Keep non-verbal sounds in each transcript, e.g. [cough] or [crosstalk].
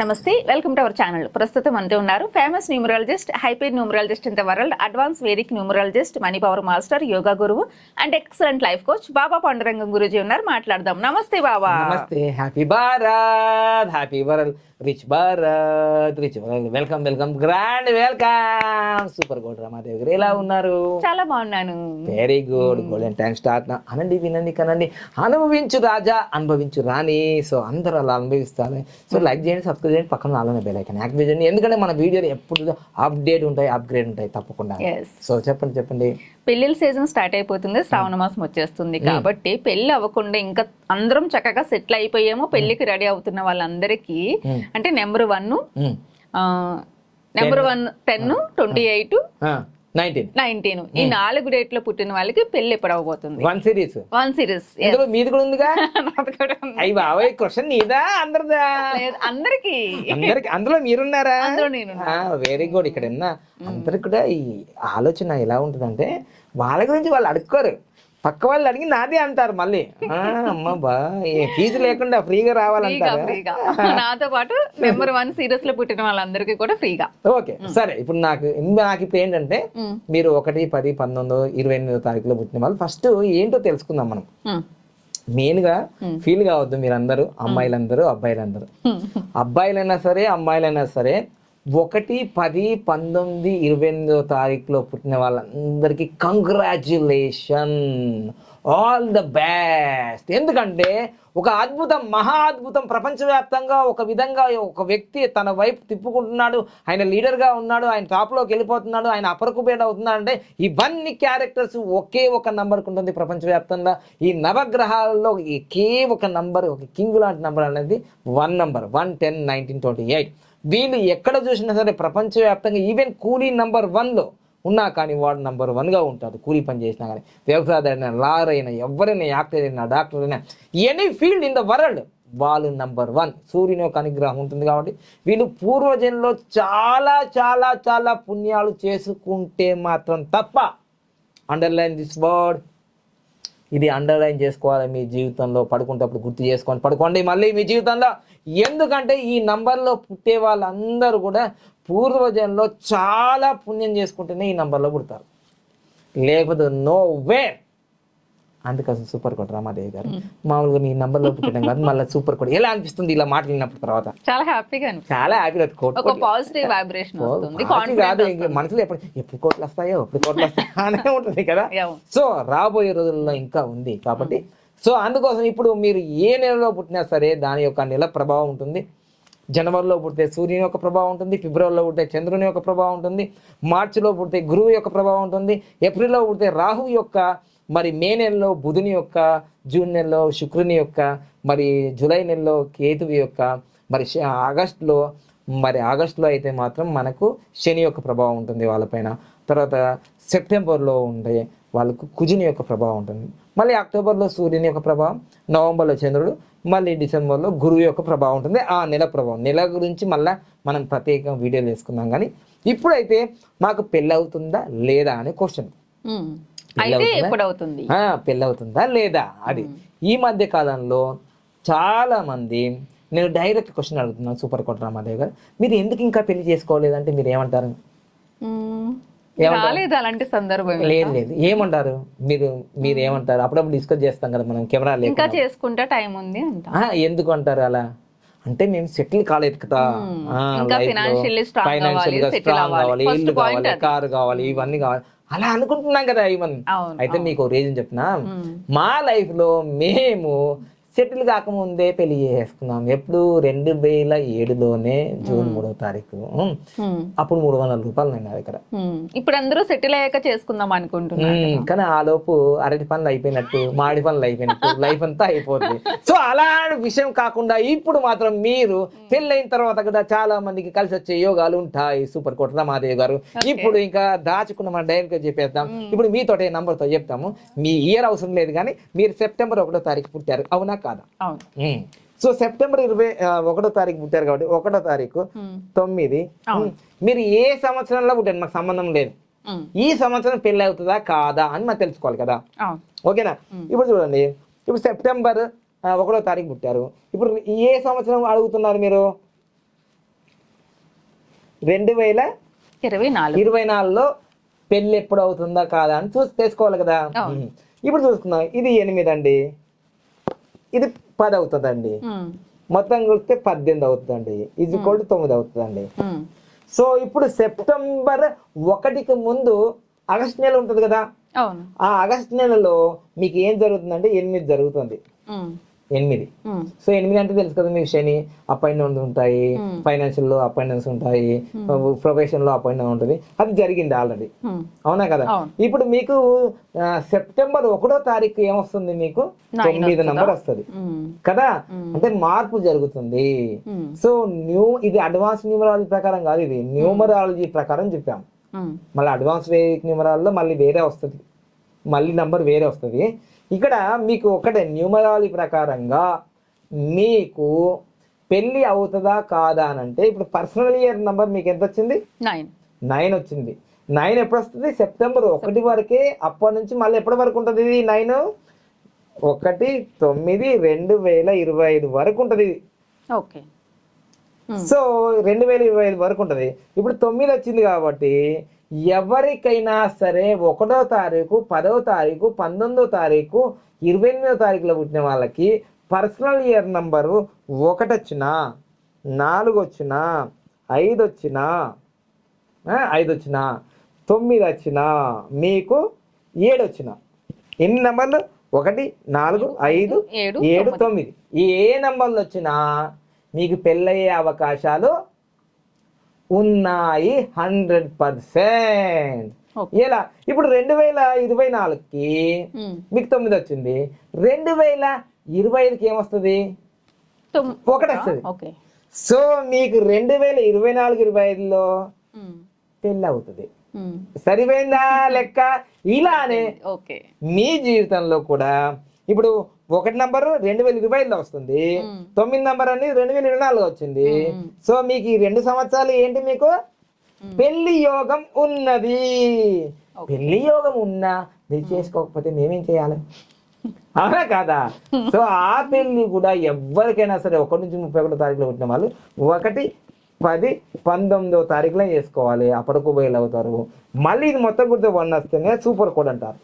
నమస్తే welcome to our channel. ప్రస్తుతం అంతే ఉన్నారు famous numerologist hyper numerologist in the world advance Vedic numerologist money power master yoga గురువు and excellent life coach Baba Pandurangam Guruji ఉన్నారు మాట్లాడదాం. నమస్తే బాబా. నమస్తే happy Bharat happy world. Rich Bharat rich welcome welcome. Grand welcome. Super gold Ramadevi garu ఎలా ఉన్నారు? చాలా బాగున్నాను. Very good golden time start అనండి వినండి కనండి. అనుభవించు రాజా అనుభవించు రాణి. సో అందరూ అలా అనుభవిస్తారు. సో లైక్ చేయండి సబ్స్క్రైబ్ చేయండి. పక్కన అలానే బెల్ ఐకాన్ యాక్టివేట్ చేయండి. ఎందుకంటే మన వీడియోలు ఎప్పుడు అప్డేట్ ఉంటాయి అప్గ్రేడ్ ఉంటాయి తప్పకుండా. సో చెప్పండి చెప్పండి. పెళ్ళిళ్ళ సీజన్ స్టార్ట్ అయిపోతుంది శ్రావణ మాసం వచ్చేస్తుంది కాబట్టి పెళ్ళి అవ్వకుండా ఇంకా అందరం చక్కగా సెటిల్ అయిపోయాము పెళ్ళికి రెడీ అవుతున్న వాళ్ళందరికీ. అంటే number one. Number one ten twenty eight nineteen nineteen ఈ నాలుగు డేట్లో పుట్టిన వాళ్ళకి పెళ్ళి ఎప్పుడు అవబోతుంది? వన్ సిరీస్ వన్ సిరీస్ ఇందులో మీది కూడా ఉందిగా? అయ్యి బాబాయ్ క్వశ్చన్ నీదా? అందరిదా? అందరికి. అందరికి అందులో మీరున్నారా. వెరీ గుడ్ ఇక్కడ ఉన్న అందరికి కూడా ఈ ఆలోచన ఎలా ఉంటుందంటే వాళ్ళ గురించి వాళ్ళు అడుక్కోరు. పక్క వాళ్ళు అడిగి నాదే అంటారు మళ్ళీ. ఆ, అమ్మ బా ఫీజు లేకుండా ఫ్రీగా రావాలంటారు? నాతో పాటు నెంబర్ వన్ సిరీస్లో పుట్టిన వాళ్ళందరికీ కూడా ఫ్రీగా. ఓకే సరే ఇప్పుడు నాకు నాకు ఇప్పుడు ఏంటంటే. మీరు ఒకటి పది పంతొమ్మిదో ఇరవై ఎనిమిదో తారీఖులో పుట్టిన వాళ్ళు ఫస్ట్ ఏంటో తెలుసుకుందాం మనం. మెయిన్గా ఫీల్ కావద్దు మీరందరూ అమ్మాయిలందరూ అబ్బాయిలందరూ. అబ్బాయిలైనా సరే అమ్మాయిలైనా సరే ఒకటి పది పంతొమ్మిది ఇరవై ఎనిమిదో తారీఖులో పుట్టిన వాళ్ళందరికీ కంగ్రాచ్యులేషన్ ఆల్ ద బెస్ట్ ఎందుకంటే ఒక అద్భుతం మహా అద్భుతం ప్రపంచవ్యాప్తంగా ఒక విధంగా ఒక వ్యక్తి తన వైపు తిప్పుకుంటున్నాడు ఆయన లీడర్గా ఉన్నాడు ఆయన టాప్లోకి వెళ్ళిపోతున్నాడు ఆయన అపరకుబేట అవుతున్నాడు అంటే ఇవన్నీ క్యారెక్టర్స్ ఒకే ఒక నంబర్కి ఉంటుంది ప్రపంచవ్యాప్తంగా. ఈ నవగ్రహాలలో ఒకే ఒక నంబర్ ఒక కింగ్ లాంటి నంబర్ అనేది one number one ten nineteen twenty eight వీళ్ళు ఎక్కడ చూసినా సరే ప్రపంచవ్యాప్తంగా ఈవెన్ కూలీ నంబర్ వన్లో ఉన్నా కానీ వాడు నంబర్ వన్గా ఉంటాడు కూలీ పని చేసినా కానీ. వ్యవసాయదారైనా లాయర్ అయినా ఎవరైనా యాక్టర్ అయినా డాక్టర్ అయినా any field in the world వాళ్ళు నంబర్ వన్. సూర్యుని యొక్క అనుగ్రహం ఉంటుంది కాబట్టి వీళ్ళు పూర్వజన్లో చాలా చాలా చాలా పుణ్యాలు చేసుకుంటే మాత్రం తప్ప అండర్లైన్ దిస్ వర్డ్ ఇది అండర్లైన్ చేసుకోవాలి మీ జీవితంలో. పడుకుంటప్పుడు గుర్తు చేసుకొని పడుకోండి. మళ్ళీ మీ జీవితంలో ఎందుకంటే ఈ నంబర్లో పుట్టే వాళ్ళందరూ కూడా పూర్వజన్లో చాలా పుణ్యం చేసుకుంటేనే ఈ నంబర్లో పుడతారు. లేకపోతే నో వే. అందుకోసం సూపర్ కోట్ రామాదేవి గారు మామూలుగా మీ నంబర్లో పుట్టడం కాదు మళ్ళీ సూపర్ కోట్. ఎలా అనిపిస్తుంది ఇలా మాట్లాడినప్పుడు తర్వాత? చాలా హ్యాపీగా చాలా హ్యాపీగా కోట్ ఒక పాజిటివ్ వైబ్రేషన్ వస్తుంది. కాదు మనసులో ఎప్పుడు ఎప్పుడు కోట్లు వస్తాయో ఎప్పుడు కోట్లు వస్తాయో అనే ఉంటుంది కదా. [laughs] సో రాబోయే రోజుల్లో ఇంకా ఉంది. కాబట్టి సో అందుకోసం ఇప్పుడు మీరు ఏ నెలలో పుట్టినా సరే దాని యొక్క నెల ప్రభావం ఉంటుంది. జనవరిలో పుడితే సూర్యుని యొక్క ప్రభావం ఉంటుంది ఫిబ్రవరిలో పుడితే చంద్రుని యొక్క ప్రభావం ఉంటుంది మార్చిలో పుడితే గురువు యొక్క ప్రభావం ఉంటుంది ఏప్రిల్లో పుడితే రాహు యొక్క మరి మే నెలలో బుధుని యొక్క జూన్ నెలలో శుక్రుని యొక్క మరి జూలై నెలలో కేతువు యొక్క మరి ఆగస్టులో మరి ఆగస్టులో అయితే మాత్రం మనకు శని యొక్క ప్రభావం ఉంటుంది వాళ్ళపైన తర్వాత సెప్టెంబర్లో ఉండే వాళ్ళకు కుజుని యొక్క ప్రభావం ఉంటుంది. మళ్ళీ అక్టోబర్లో సూర్యుని యొక్క ప్రభావం నవంబర్లో చంద్రుడు మళ్ళీ డిసెంబర్లో గురువు యొక్క ప్రభావం ఉంటుంది. ఆ నెల ప్రభావం నెల గురించి మళ్ళీ మనం ప్రత్యేకంగా వీడియోలు వేసుకుందాం కానీ ఇప్పుడైతే మాకు పెళ్ళి అవుతుందా లేదా అనే క్వశ్చన్ ఉమ్. అయితే ఎప్పుడు అవుతుంది పెళ్ళి అవుతుందా లేదా అది. ఈ మధ్య కాలంలో చాలా మంది నేను డైరెక్ట్ క్వశ్చన్ అడుగుతున్నాను సూపర్ కోట రామాదేవి గారు. మీరు ఎందుకు ఇంకా పెళ్ళి చేసుకోలేదంటే మీరు ఏమంటారు. రాలేదు అలాంటి సందర్భం లేదు లేదు. ఏమంటారు? మీరు మీరు ఏమంటారు? అప్పుడప్పుడు డిస్కస్ చేస్తాం కదా మనం కెమెరా ఇంకా చేసుకుంటే టైం ఉంది ఎందుకు అంటారు అలా? అంటే మేము సెటిల్ కాలేదు కదా settle స్ట్రాంగ్. కావాలి ఇల్లు కావాలి. కారు కావాలి ఇవన్నీ కావాలి. అలా అనుకుంటున్నాం కదా ఇవన్నీ అయితే మీకు రీజన్ చెప్తున్నా. ఉమ్. మా లైఫ్లో మేము సెటిల్ కాకముందే పెళ్ళి చేసుకున్నాం ఎప్పుడు? రెండు వేల ఏడులోనే జూన్ మూడో తారీఖు. అప్పుడు మూడు వందల రూపాయలు నేను దగ్గర. ఇప్పుడు అందరూ సెటిల్ అయ్యాక చేసుకుందాం అనుకుంటున్నారు ఉమ్, కానీ ఆ లోపు అరటి పనులు అయిపోయినట్టు మాడి పనులు అయిపోయినట్టు [laughs] లైఫ్ అంతా అయిపోతుంది సో అలాంటి విషయం కాకుండా ఇప్పుడు మాత్రం మీరు పెళ్ళైన తర్వాత కూడా చాలా మందికి కలిసి వచ్చే యోగాలు ఉంటాయి. సూపర్ కోట రమాదేవి గారు. ఇప్పుడు ఇంకా దాచుకున్న మన డైరెక్ట్గా చెప్పేస్తాం ఇప్పుడు మీతోటే నంబర్తో చెప్తాము. మీ ఇయర్ అవసరం లేదు కానీ మీరు సెప్టెంబర్ ఒకటో తారీఖు పుట్టారు. అవునా కాదా. సో సెప్టెంబర్ ఇరవై ఒకటో తారీఖు పుట్టారు కాబట్టి ఒకటో తారీఖు. తొమ్మిది. మీరు ఏ సంవత్సరంలో పుట్టారు? మాకు సంబంధం లేదు. ఈ సంవత్సరం పెళ్ళి అవుతుందా కాదా? అని మనం తెలుసుకోవాలి కదా. ఓకేనా? ఇప్పుడు చూడండి. ఇప్పుడు సెప్టెంబర్ ఒకటో తారీఖు పుట్టారు. ఇప్పుడు ఏ సంవత్సరం అడుగుతున్నారు మీరు? రెండు వేల ఇరవై నాలుగు. ఇరవై నాలుగులో పెళ్ళి ఎప్పుడు అవుతుందా? కాదా? అని చూసి తెలుసుకోవాలి కదా. ఇప్పుడు చూసుకుందాం. ఇది ఎనిమిది అండి. ఇది పది అవుతుందండి. మొత్తం కలిస్తే పద్దెనిమిది అవుతుందండి. ఇది కూడా తొమ్మిది అవుతుందండి. సో ఇప్పుడు సెప్టెంబర్ ఒకటికి ముందు ఆగస్ట్ నెల ఉంటుంది కదా? ఆ ఆగస్ట్ నెలలో మీకు ఏం జరుగుతుందంటే ఎనిమిది జరుగుతుంది. ఎనిమిది. ఉమ్, సో ఎనిమిది అంటే తెలుసు కదా మీకు శని అప్ అండ్ ఉంటాయి Hmm. ఫైనాన్షియల్లో అప్ అండ్ డౌన్స్ ఉంటాయి ప్రొఫెషన్లో అప్ అండ్ డౌన్ ఉంటుంది. అది జరిగింది ఆల్రెడీ అవునా కదా. ఇప్పుడు మీకు సెప్టెంబర్ ఒకటో తారీఖు ఏమొస్తుంది మీకు? తొమ్మిది? నంబర్ వస్తుంది. కదా? Hmm. అంటే మార్పు జరుగుతుంది. సో న్యూ ఇది అడ్వాన్స్ న్యూమరాలజీ ప్రకారం కాదు ఇది. న్యూమరాలజీ ప్రకారం చెప్పాం ఉమ్, మళ్ళీ అడ్వాన్స్ న్యూమరాల్లో మళ్ళీ వేరే వస్తుంది. మళ్ళీ నంబర్ వేరే వస్తుంది. ఇక్కడ మీకు ఒకటే న్యూమరాలజీ ప్రకారంగా మీకు పెళ్ళి అవుతుందా కాదా అని అంటే ఇప్పుడు పర్సనల్ ఇయర్ నంబర్ మీకు ఎంత వచ్చింది? నైన్. నైన్ వచ్చింది. నైన్ ఎప్పుడు వస్తుంది? సెప్టెంబర్ ఒకటి వరకే. అప్పటి నుంచి మళ్ళీ ఎప్పటి వరకు ఉంటుంది ఇది నైన్? ఒకటి తొమ్మిది రెండు వేల ఇరవై ఐదు వరకు ఉంటుంది ఇది. ఓకే. సో రెండు వేల ఇరవై ఐదు వరకు ఉంటుంది. ఇప్పుడు తొమ్మిది వచ్చింది కాబట్టి ఎవరికైనా సరే ఒకటో తారీఖు పదవ తారీఖు పంతొమ్మిదో తారీఖు ఇరవై ఎనిమిదో తారీఖులో పుట్టిన వాళ్ళకి పర్సనల్ ఇయర్ నంబరు ఒకటి వచ్చినా నాలుగు వచ్చినా ఐదు వచ్చినా ఐదు వచ్చినా తొమ్మిది వచ్చినా మీకు ఏడు వచ్చినా ఎన్ని నంబర్లు? ఒకటి నాలుగు ఐదు ఏడు ఏడు తొమ్మిది. ఏ నంబర్లు వచ్చినా మీకు పెళ్ళయ్యే అవకాశాలు ఉన్నాయి హండ్రెడ్ పర్సెంట్. ఎలా? ఇప్పుడు రెండు వేల ఇరవై నాలుగుకి మీకు తొమ్మిది వచ్చింది. రెండు వేల ఇరవై ఐదుకి ఏమొస్తుంది? ఒకటి వస్తుంది. సో మీకు రెండు వేల ఇరవై నాలుగు ఇరవై ఐదులో పెళ్ళి అవుతుంది సరిపోయిందా లెక్క? ఇలానే ఓకే. మీ జీవితంలో కూడా ఇప్పుడు ఒకటి నంబర్ రెండు వేల ఇరవై ఐదులో వస్తుంది. మ్మ్. తొమ్మిది నంబర్ అనేది రెండు వేల ఇరవై నాలుగు వచ్చింది. సో మీకు ఈ రెండు సంవత్సరాలు ఏంటి మీకు. పెళ్ళి యోగం ఉన్నది. పెళ్ళి యోగం ఉన్నా మీరు చేసుకోకపోతే మేమేం చేయాలి? అవునా కాదా? సో ఆ పెళ్ళి కూడా ఎవరికైనా సరే ఒకటి నుంచి ముప్పై ఒకటో తారీఖులో పుట్టిన వాళ్ళు ఒకటి పది పంతొమ్మిదో తారీఖులో చేసుకోవాలి. అప్పటికు బయలు అవుతారు? మళ్ళీ ఇది మొత్తం గుర్తు వన్ వస్తేనే సూపర్ కోడ్ అంటారు.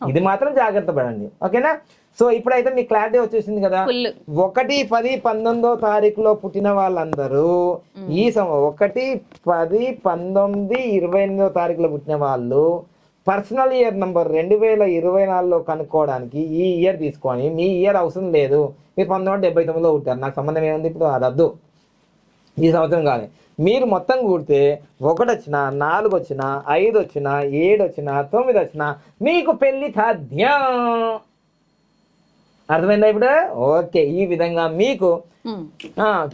ఇది మాత్రం జాగ్రత్త పడండి. ఓకేనా? సో ఇప్పుడైతే మీకు క్లారిటీ వచ్చేసింది కదా. ఒకటి పది పంతొమ్మిదో తారీఖులో పుట్టిన వాళ్ళందరూ ఈ సం ఒకటి పది పంతొమ్మిది ఇరవై ఎనిమిదో తారీఖులో పుట్టిన వాళ్ళు పర్సనల్ ఇయర్ నంబర్ రెండు వేల ఇరవై నాలుగులో కనుక్కోవడానికి ఈ ఇయర్ తీసుకొని మీ ఇయర్ అవసరం లేదు. మీరు పంతొమ్మిది వందల డెబ్బై తొమ్మిదిలో పుట్టారు. నాకు సంబంధం ఏముంది ఇప్పుడు? అది వద్దు. ఈ సంవత్సరం కాదు మీరు మొత్తం కూడితే ఒకటి వచ్చిన నాలుగు వచ్చిన ఐదు వచ్చిన ఏడు వచ్చిన తొమ్మిది వచ్చిన మీకు పెళ్ళి సాధ్యం. అర్థమైందా ఇప్పుడు? ఓకే ఈ విధంగా మీకు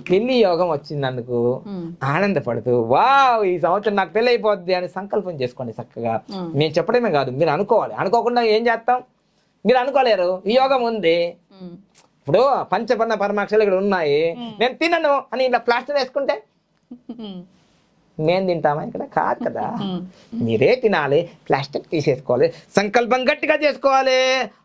పెళ్ళి యోగం వచ్చినందుకు ఉమ్, ఆనందపడుతూ వావ్ ఈ సంవత్సరం నాకు పెళ్ళి అయిపోద్ది అని సంకల్పం చేసుకోండి చక్కగా. నేను చెప్పడమే కాదు మీరు అనుకోవాలి. అనుకోకుండా ఏం చేస్తాం? మీరు అనుకోలేరు. ఈ యోగం ఉంది. ఇప్పుడు పంచపన్న పరమాక్షలు ఇక్కడ ఉన్నాయి. నేను తినను అని ఇలా ప్లాస్టర్ వేసుకుంటే? మేము తింటామా ఇక్కడ? కాదు కదా. మీరే తినాలి ప్లాస్టిక్ తీసేసుకోవాలి సంకల్పం గట్టిగా చేసుకోవాలి.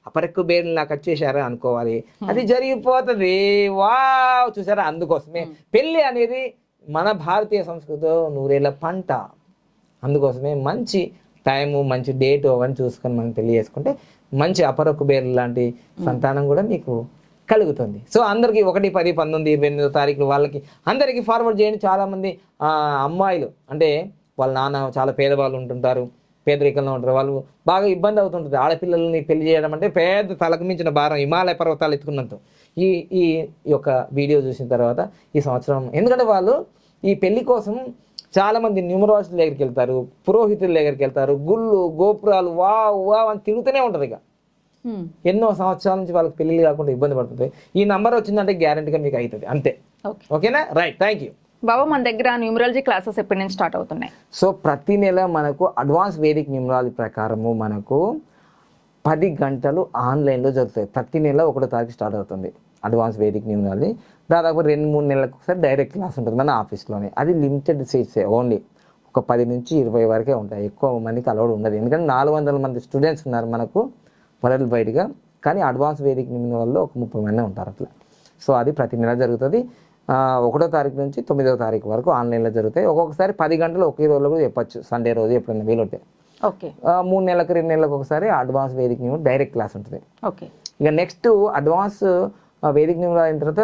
అప్పటికు బేర్లు నాకు వచ్చేసారు అనుకోవాలి. అది జరిగిపోతుంది. వావ్ చూసారా? అందుకోసమే పెళ్ళి అనేది మన భారతీయ సంస్కృతిలో నూరేళ్ళ పంట. అందుకోసమే మంచి టైము మంచి డేట్ అవన్నీ చూసుకొని మనం పెళ్ళి చేసుకుంటే మంచి అపరకు బేర్లు లాంటి సంతానం కూడా మీకు కలుగుతుంది. సో అందరికీ ఒకటి పది పంతొమ్మిది ఇరవై ఎనిమిదో తారీఖు వాళ్ళకి అందరికీ ఫార్వర్డ్ చేయండి. చాలామంది అమ్మాయిలు అంటే వాళ్ళ నాన్న చాలా పేదవాళ్ళు ఉంటుంటారు పేదరికంలో ఉంటారు. వాళ్ళు బాగా ఇబ్బంది అవుతుంటుంది. ఆడపిల్లల్ని పెళ్ళి చేయడం అంటే పేద తలకు మించిన భారం హిమాలయ పర్వతాలు ఎత్తుకున్నంత. ఈ ఈ యొక్క వీడియో చూసిన తర్వాత ఈ సంవత్సరం ఎందుకంటే వాళ్ళు ఈ పెళ్ళి కోసం చాలామంది న్యూమరాజుల దగ్గరికి వెళ్తారు పురోహితుల దగ్గరికి వెళ్తారు గుళ్ళు గోపురాలు వా వా అని తిరుగుతూనే ఉంటుంది ఇక. ఎన్నో సంవత్సరాల నుంచి వాళ్ళకి పెళ్ళి కాకుండా ఇబ్బంది పడుతుంది. ఈ నంబర్ వచ్చిందంటే గ్యారంటీగా మీకు అవుతుంది అంతే. ఓకే ఓకేనా? రైట్ థ్యాంక్ యూ బాబా మన దగ్గర న్యూమరాలజీ క్లాసెస్ ఎప్పటి నుంచి స్టార్ట్ అవుతున్నాయి? సో ప్రతి నెల మనకు అడ్వాన్స్ వేదిక్ న్యూమరాలజీ ప్రకారము మనకు పది గంటలు ఆన్లైన్లో జరుగుతాయి. ప్రతి నెల ఒకటో తారీఖు స్టార్ట్ అవుతుంది అడ్వాన్స్ వేదిక్ న్యూమరాలజీ దాదాపు రెండు మూడు నెలలకు ఒకసారి డైరెక్ట్ క్లాస్ ఉంటుంది మన ఆఫీస్లోనే అది లిమిటెడ్ సీట్సే ఓన్లీ ఒక పది నుంచి ఇరవై వరకే ఉంటాయి. ఎక్కువ మందికి అలవాటు ఉండదు. ఎందుకంటే నాలుగు వందల మంది స్టూడెంట్స్ ఉన్నారు మనకు. వరల్డ్ వైడ్గా కానీ అడ్వాన్స్ వేదిక్ న్యూమరాల్లో ఒక ముప్పై మంది ఉంటారు అట్లా. సో అది ప్రతి నెల జరుగుతుంది. ఒకటో తారీఖు నుంచి తొమ్మిదో తారీఖు వరకు ఆన్లైన్లో జరుగుతాయి. ఒక్కొక్కసారి పది గంటలు ఒకే రోజులో కూడా చెప్పొచ్చు. సండే రోజు ఎప్పుడైనా వీలుంటే ఓకే. మూడు నెలలకు రెండు నెలలకు ఒకసారి అడ్వాన్స్ వేదిక డైరెక్ట్ క్లాస్ ఉంటుంది. ఓకే. ఇక నెక్స్ట్ అడ్వాన్స్ వేదిక అయిన తర్వాత